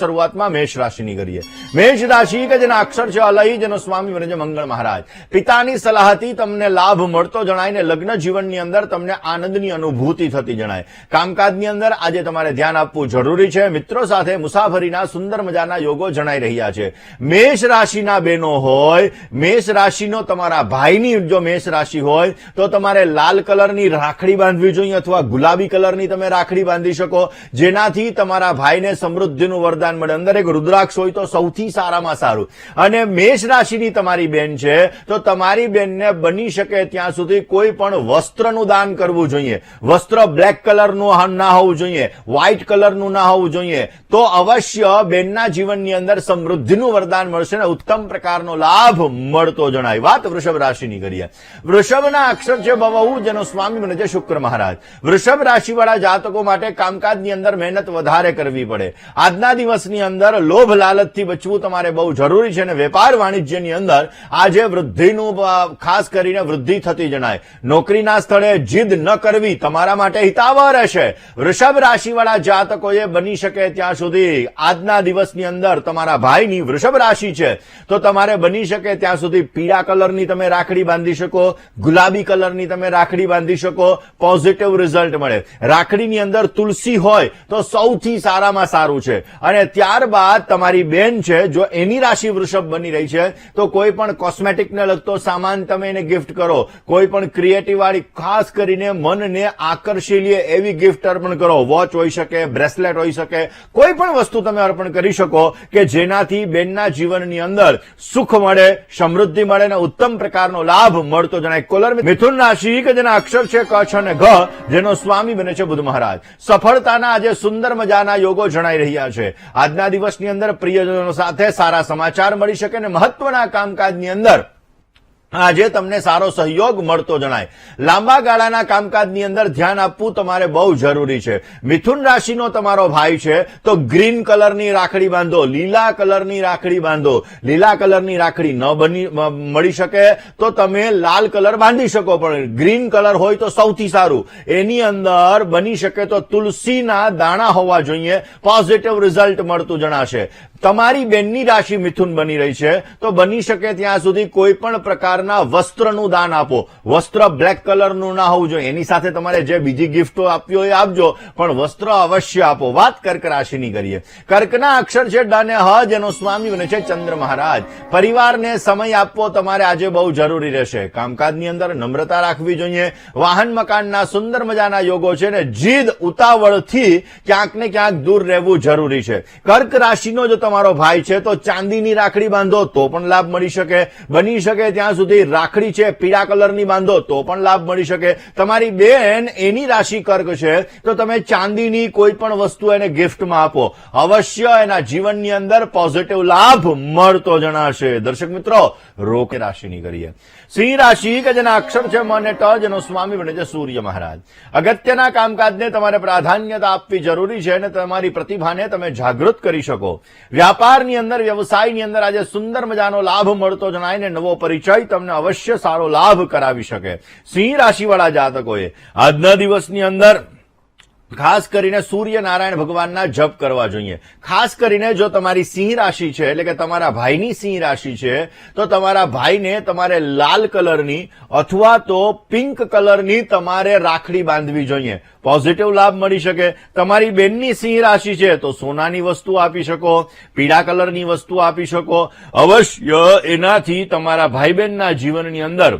શરૂઆતમાં મેષ રાશિની કરીએ. મેષ રાશિ કે જેના અક્ષર છે અલહી જેનો સ્વામી બને મંગળ મહારાજ. પિતાની સલાહથી તમને લાભ મળતો જણાય ને લગ્ન જીવનની અંદર તમને આનંદની અનુભૂતિ થતી જણાય. કામકાજની અંદર આજે તમારે ધ્યાન આપવું જરૂરી છે. મિત્રો સાથે મુસાફરીના સુંદર મજાના યોગો જણાઈ રહ્યા છે. મેષ રાશિના બેનો હોય, મેષ રાશિનો તમારા ભાઈની જો મેષ રાશિ હોય, તો તમારે લાલ કલરની રાખડી બાંધવી જોઈએ અથવા ગુલાબી કલરની તમે રાખડી બાંધી શકો. જેનાથી તમારા ભાઈને સમૃદ્ધિનું વરદાન મળે. અંદર એક રુદ્રાક્ષ હોય તો સૌથી સારામાં સારું. અને મેષ રાશિની તમારી બેન છે, તો તમારી બેનને બની શકે ત્યાં સુધી કોઈ પણ વસ્ત્રનું દાન કરવું જોઈએ. વસ્ત્ર બ્લેક કલરનું ના હોવું જોઈએ. વ્હાઇટ કલરનું ના હોવું જોઈએ. તો અવશ્ય બેનના જીવનની અંદર સમૃદ્ધિનું વરદાન મળશે ને ઉત્તમ પ્રકારનો લાભ મળતો જણાય. વાત વૃષભ રાશિની કરીએ. વૃષભના અક્ષર છે જેનો સ્વામી બને છે શુક્ર મહારાજ. વૃષભ રાશિવાળા જાતકો માટે કામકાજની અંદર મહેનત વધારે કરવી પડે. આજના દિવસની અંદર લોભ લાલચથી બચવું તમારે બહુ જરૂરી છે અને વેપાર વાણિજ્યની અંદર આજે વૃદ્ધિનું ખાસ કરીને વૃદ્ધિ થતી જણાય. નોકરીના સ્થળે જીદ ન કરવી તમારા માટે હિતાવહ રહેશે. વૃષભ રાશિવાળા જાતકોએ બની શકે ત્યાં સુધી. આજના દિવસની અંદર તમારા ભાઈની વૃષભ રાશિ છે. તો તમારે બની શકે ત્યાં સુધી પીળા કલરની તમે રાખડી બાંધી શકો, ગુલાબી કલરની તમે રાખડી બાંધી શકો, પોઝિટિવ રિઝલ્ટ મળે. રાખડીની અંદર તુલસી હોય તો સૌથી સારામાં સારું છે. અને ત્યારબાદ તમારી બેન છે, જો એની રાશિ વૃષભ બની રહી છે, તો કોઈ પણ કોસ્મેટિકને લગતો સામાન તમે એને ગિફ્ટ કરો. કોઈ પણ ક્રિએટિવ ખાસ કરીને મનને આકર્ષી લે એવી ગિફ્ટ અર્પણ કરો. વોચ હોઈ શકે બ્રેસલેટ હોઈ શકે, કોઈ પણ વસ્તુ તમે અર્પણ કરી શકો કે જેનાથી બેનના જીવનની અંદર સુખ મળે, સમૃદ્ધિ મળે અને ઉત્તમ પ્રકારનો લાભ મળતો જણાય. કોલર મિથુન રાશિ, કે જેના અક્ષર છે કચ્છ અને ઘ, જેનો સ્વામી બને છે બુધ મહારાજ. સફળતાના આજે સુંદર મજાના યોગો જણાઈ રહ્યા છે. આજના દિવસની અંદર પ્રિયજનો સાથે સારા સમાચાર મળી શકે અને મહત્વના કામકાજની અંદર આજે તમને સારો સહયોગ મળતો જણાય. લાંબા ગાળાના કામકાજની અંદર ધ્યાન આપવું તમારે બહુ જરૂરી છે. મિથુન રાશિનો તમારો ભાઈ છે, તો ગ્રીન કલરની રાખડી બાંધો, લીલા કલરની રાખડી બાંધો. લીલા કલરની રાખડી ન બની મળી શકે તો તમે લાલ કલર બાંધી શકો, પણ ગ્રીન કલર હોય તો સૌથી સારું. એની અંદર બની શકે તો તુલસીના દાણા હોવા જોઈએ પોઝિટિવ રિઝલ્ટ મળતું જણાશે. તમારી બેનની રાશિ મિથુન બની રહી છે, તો બની શકે ત્યાં સુધી કોઈ પણ પ્રકારના વસ્ત્રનું દાન આપો. વસ્ત્ર બ્લેક કલરનું ના હોવું જોઈએ. એની સાથે તમારે જે બીજી ગિફ્ટો આપવી હોય આપજો, પણ વસ્ત્ર અવશ્ય આપો. વાત કર્ક રાશિની કરીએ. કર્કના અક્ષર છે ડ અને હ, જેનો સ્વામી બને છે ચંદ્ર મહારાજ. પરિવારને સમય આપવો તમારે આજે બહુ જરૂરી રહેશે. કામકાજની અંદર નમ્રતા રાખવી જોઈએ. વાહન મકાનના સુંદર મજાના યોગો છે ને જીદ, ઉતાવળથી ક્યાંક ને ક્યાંક દૂર રહેવું જરૂરી છે. કર્ક રાશિનો જો તમારો ભાઈ છે તો ચાંદીની રાખડી બાંધો, તો પણ લાભ મળી શકે. બની શકે ત્યાં સુધી રાખડી છે, પીળા કલરની બાંધો, તો પણ લાભ મળી શકે. તમારી બેન એની રાશિ કર્ક છે, તો તમે ચાંદીની કોઈ પણ વસ્તુ એને ગિફ્ટમાં આપો. અવશ્ય એના જીવનની અંદર પોઝિટિવ લાભ મળતો જણાશે. દર્શક મિત્રો, રોક રાશિની કરીએ સિંહ રાશિ કે જેના અક્ષર છે મને અને ટ, જેનો સ્વામી બને છે સૂર્ય મહારાજ. અગત્યના કામકાજને તમારે પ્રાધાન્યતા આપવી જરૂરી છે અને તમારી પ્રતિભાને તમે જાગૃત કરી શકો. વ્યાપારની અંદર, વ્યવસાયની અંદર આજે સુંદર મજાનો લાભ મળતો જણાય ને નવો પરિચય તમને અવશ્ય સારો લાભ કરાવી શકે. સિંહ રાશિવાળા જાતકોએ આજના દિવસની અંદર ખાસ કરીને સૂર્ય નારાયણ ભગવાનના જપ કરવા જોઈએ. ખાસ કરીને જો તમારી સિંહ રાશિ છે, એટલે કે તમારા ભાઈની સિંહ રાશિ છે, તો તમારા ભાઈને તમારે લાલ કલરની અથવા તો પિંક કલરની તમારે રાખડી બાંધવી જોઈએ. પોઝિટિવ લાભ મળી શકે. તમારી બેનની સિંહ રાશિ છે, તો સોનાની વસ્તુ આપી શકો, પીળા કલરની વસ્તુ આપી શકો. અવશ્ય એનાથી તમારા ભાઈ બહેનના જીવનની અંદર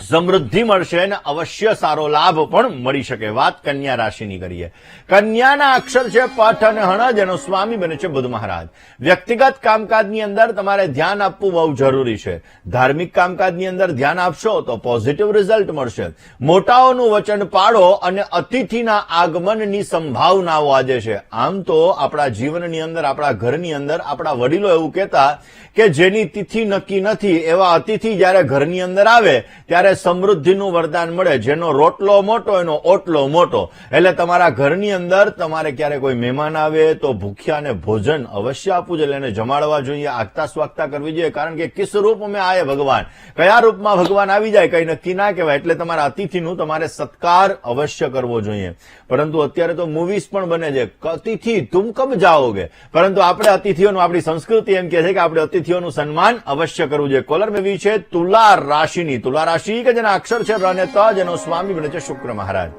સમૃદ્ધિ મળશે અને અવશ્ય સારો લાભ પણ મળી શકે. વાત કન્યા રાશિની કરીએ. કન્યાના અક્ષર છે પઠ અને હણ જેનો સ્વામી બને છે બુધ મહારાજ. વ્યક્તિગત કામકાજની અંદર તમારે ધ્યાન આપવું બહુ જરૂરી છે. ધાર્મિક કામકાજની અંદર ધ્યાન આપશો તો પોઝિટિવ રિઝલ્ટ મળશે. મોટાઓનું વચન પાડો અને અતિથિના આગમનની સંભાવનાઓ આજે છે. આમ તો આપણા જીવનની અંદર, આપણા ઘરની અંદર આપણા વડીલો એવું કહેતા કે જેની તિથિ નક્કી નથી, એવા અતિથિ જ્યારે ઘરની અંદર આવે, ત્યારે ત્યારે સમૃદ્ધિનું વરદાન મળે. જેનો રોટલો મોટો, એનો ઓટલો મોટો. એટલે તમારા ઘરની અંદર તમારે ક્યારે કોઈ મહેમાન આવે તો ભૂખ્યાને ભોજન અવશ્ય આપવું જોઈએ. એને જમાડવા જોઈએ આગતા સ્વાગતા કરવી જોઈએ. કારણ કે કિસ રૂપ મેં આયે ભગવાન. કયા રૂપમાં ભગવાન આવી જાય કઈ નક્કી ના કહેવાય. એટલે તમારા અતિથિનું તમારે સત્કાર અવશ્ય કરવો જોઈએ. પરંતુ અત્યારે તો મૂવીઝ પણ બને છે. અતિથિ, તુમ કબ જાઓગે? પરંતુ આપણે અતિથિઓનું, આપણી સંસ્કૃતિ એમ કહે છે કે આપણે અતિથિઓનું સન્માન અવશ્ય કરવું જોઈએ. કોલર મેવી છે તુલા રાશિની. તુલા રાશિ કે જેના અક્ષર છે રણતા જેનો સ્વામી બને છે શુક્ર મહારાજ.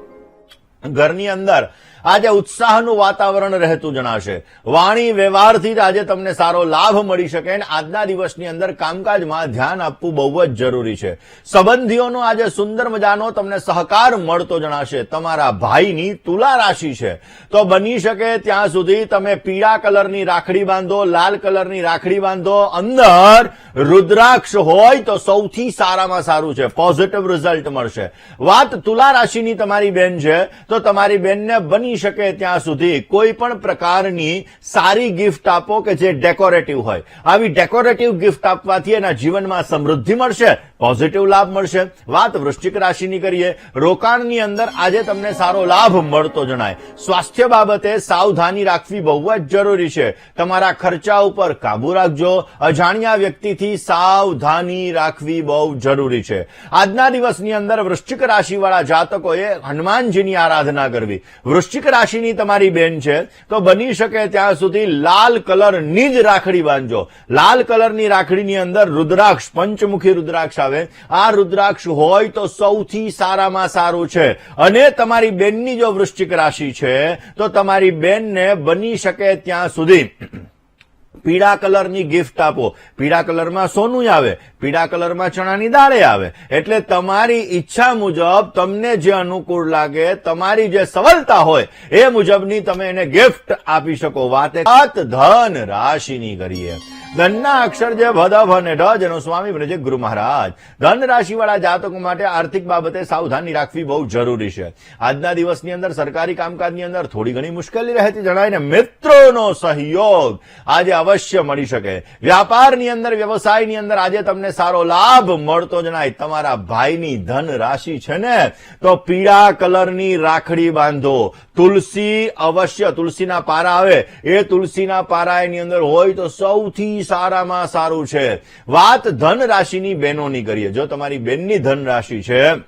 ઘરની અંદર આજે ઉત્સાહનું વાતાવરણ રહેતું જણાશે. વાણી વ્યવહારથી જ આજે તમને સારો લાભ મળી શકે અને આજના દિવસની અંદર કામકાજમાં ધ્યાન આપવું બહુ જ જરૂરી છે. સંબંધીઓનો આજે સુંદર મજાનો તમને સહકાર મળતો જણાશે. તમારા ભાઈની તુલા રાશિ છે. તો બની શકે ત્યાં સુધી તમે પીળા કલરની રાખડી બાંધો, લાલ કલરની રાખડી બાંધો, અંદર રુદ્રાક્ષ હોય તો સૌથી સારામાં સારું છે. પોઝિટિવ રિઝલ્ટ મળશે. વાત તુલા રાશિની તમારી બેન છે, તો તમારી બેનને બની શકે ત્યાં સુધી કોઈ પણ પ્રકારની સારી ગિફ્ટ આપો કે જે ડેકોરેટિવ હોય. આવી ડેકોરેટિવ ગિફ્ટ આપવાથી એના જીવનમાં સમૃદ્ધિ મળશે. પોઝિટિવ લાભ મળશે. વાત વૃશ્ચિક રાશિની કરીએ. રોકાણની અંદર આજે તમને સારો લાભ મળતો જણાય. સ્વાસ્થ્ય બાબતે સાવધાની રાખવી બહુ જ જરૂરી છે. તમારા ખર્ચા ઉપર કાબુ રાખજો. અજાણ્યા વ્યક્તિથી સાવધાની રાખવી બહુ જરૂરી છે. આજના દિવસની અંદર વૃશ્ચિક રાશિવાળા જાતકોએ હનુમાનજીની આરાધના કરવી. વૃશ્ચિક રાશિની તમારી બેન છે, તો બની શકે ત્યાં સુધી લાલ કલરની જ રાખડી બાંધજો. લાલ કલરની રાખડીની અંદર રુદ્રાક્ષ, પંચમુખી રુદ્રાક્ષ આવે, આ રુદ્રાક્ષ હોય તો સૌથી સારામાં સારું છે. અને તમારી બેનની જો વૃશ્ચિક રાશિ છે, તો તમારી બેનને બની શકે ત્યાં સુધી. પીળા કલરની ગિફ્ટ આપો. પીળા કલરમાં સોનું આવે, પીળા કલરમાં ચણાની દાળે આવે. એટલે તમારી ઈચ્છા મુજબ તમને જે અનુકૂળ લાગે, તમારી જે સવલતા હોય, એ મુજબની તમે એને ગિફ્ટ આપી શકો. વાત ધન રાશિની કરીએ ધનના અક્ષર જે ભદભ અને ઢ જેનો સ્વામી બને છે ગુરુ મહારાજ. ધન રાશિવાળા જાતકો માટે આર્થિક બાબતે સાવધાની રાખવી બહુ જરૂરી છે. આજના દિવસની અંદર સરકારી કામકાજની અંદર થોડી ઘણી મુશ્કેલી રહેતી જણાય મિત્રોનો સહયોગ આજે અવશ્ય મળી શકે. વ્યાપારની અંદર, વ્યવસાયની અંદર આજે તમને સારો લાભ મળતો જણાય. તમારા ભાઈની ધન રાશિ છે ને, તો પીળા કલરની રાખડી બાંધો. તુલસી અવશ્ય, તુલસીના પારા આવે. એ તુલસીના પારા એની અંદર હોય તો સૌથી સારામાં સારું છે. વાત ધન રાશિની બહેનોની કરીએ. જો તમારી બેનની ધન રાશિ છે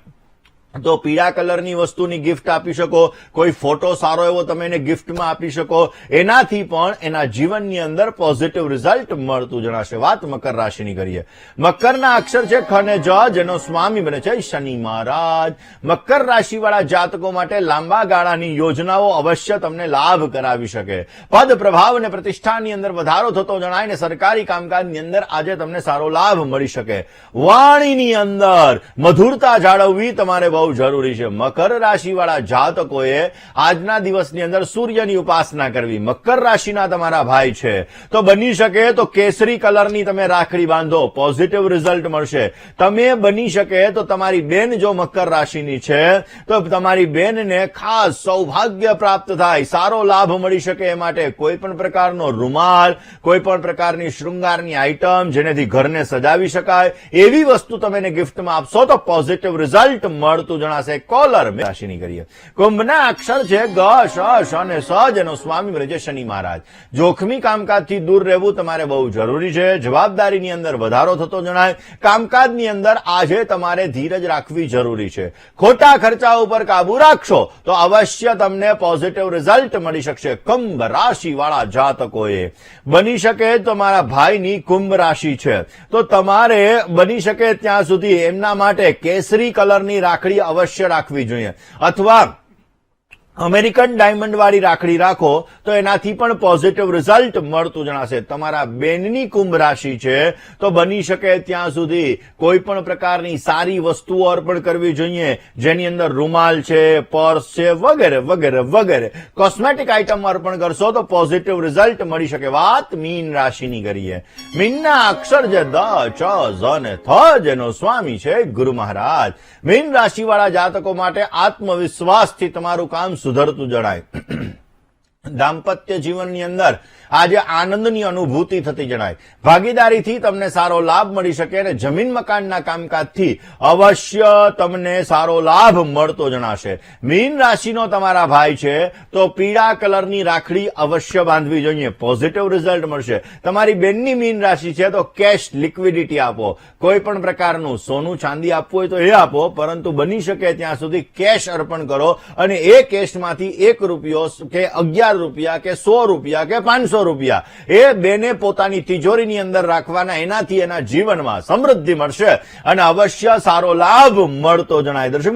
તો પીળા કલરની વસ્તુની ગિફ્ટ આપી શકો. કોઈ ફોટો સારો એવો તમે એને ગિફ્ટમાં આપી શકો. એનાથી પણ એના જીવનની અંદર પોઝિટિવ રિઝલ્ટ મળતું જણાશે. વાત મકર રાશિની કરીએ. મકરના અક્ષર છે ખ જ જેનો સ્વામી બને છે શનિ મહારાજ. મકર રાશિવાળા જાતકો માટે લાંબા ગાળાની યોજનાઓ અવશ્ય તમને લાભ કરાવી શકે. પદ પ્રભાવ અને પ્રતિષ્ઠાની અંદર વધારો થતો જણાય ને સરકારી કામકાજની અંદર આજે તમને સારો લાભ મળી શકે. વાણીની અંદર મધુરતા જાળવવી તમારે બહુ જરૂરી છે. મકર રાશિવાળા જાતકોએ આજના દિવસની અંદર સૂર્યની ઉપાસના કરવી. મકર રાશિના તમારા ભાઈ છે. તો બની શકે તો કેસરી કલરની તમે રાખડી બાંધો. પોઝિટિવ રિઝલ્ટ મળશે. તમે બની શકે તો તમારી બેન જો મકર રાશિની છે, તો તમારી બેનને ખાસ સૌભાગ્ય પ્રાપ્ત થાય. સારો લાભ મળી શકે એ માટે કોઈ પણ પ્રકારનો રૂમાલ, કોઈ પણ પ્રકારની શૃંગારની આઈટમ જેનેથી ઘરને સજાવી શકાય. એવી વસ્તુ તમે ગિફ્ટમાં આપશો તો પોઝિટિવ રિઝલ્ટ મળતું જણાશે, કોલર રાશિની કરીએ કુંભના અક્ષર છે ગ, શ શ અને સ, જેનો સ્વામી બને છે શનિ મહારાજ. જોખમી કામકાજથી દૂર રહેવું તમારે બહુ જરૂરી છે. જવાબદારીની અંદર વધારો થતો જણાય. કામકાજની અંદર આજે તમારે ધીરજ રાખવી જરૂરી છે. ખોટા ખર્ચા ઉપર કાબુ રાખશો તો અવશ્ય તમને પોઝિટિવ રિઝલ્ટ મળી શકશે કુંભ રાશિ વાળા જાતકોએ. બની શકે તમારા ભાઈની કુંભ રાશિ છે. તો તમારે બની શકે ત્યાં સુધી એમના માટે કેસરી કલરની રાખડી અવશ્ય રાખવી જોઈએ. અથવા અમેરિકન ડાયમંડ રાખડી રાખો, તો એનાથી પણ પોઝિટિવ રિઝલ્ટ મળતું જણાશે. તમારા બેનની કુંભ રાશિ છે, તો બની શકે ત્યાં સુધી કોઈ પણ પ્રકારની સારી વસ્તુઓ અર્પણ કરવી જોઈએ, જેની અંદર રૂમાલ છે, પર્સ છે, વગેરે વગેરે વગેરે. કોસ્મેટિક આઇટમ અર્પણ કરશો, તો પોઝિટિવ રિઝલ્ટ મળી શકે. વાત મીન રાશિની કરીએ. મીનના અક્ષર જે દ ચ ઝ ને થ, જેનો સ્વામી છે ગુરુ મહારાજ. મીન રાશિવાળા જાતકો માટે આત્મવિશ્વાસથી તમારું કામ સુધરતું જણાય દાંપત્ય જીવનની અંદર આજે આનંદની અનુભૂતિ થતી જણાય. ભાગીદારીથી તમને સારો લાભ મળી શકે અને જમીન મકાનના કામકાજથી અવશ્ય તમને સારો લાભ મળતો જણાશે. મીન રાશિનો તમારા ભાઈ છે તો પીળા કલરની રાખડી અવશ્ય બાંધવી જોઈએ. પોઝિટિવ રિઝલ્ટ મળશે. તમારી બેનની મીન રાશિ છે તો કેશ લિક્વિડિટી આપો. કોઈ પણ પ્રકારનું સોનું ચાંદી આપવું હોય તો એ આપો, પરંતુ બની શકે ત્યાં સુધી કેશ અર્પણ કરો અને એ કેશમાંથી એક રૂપિયો કે અગિયાર રૂપિયા કે સો રૂપિયા કે પાંચસો રૂપિયા, એ બેને પોતાની તિજોરીની અંદર રાખવાના, એનાથી એના જીવનમાં સમૃદ્ધિ મળશે અને અવશ્ય સારો લાભ મળતો જણાય. દર્શક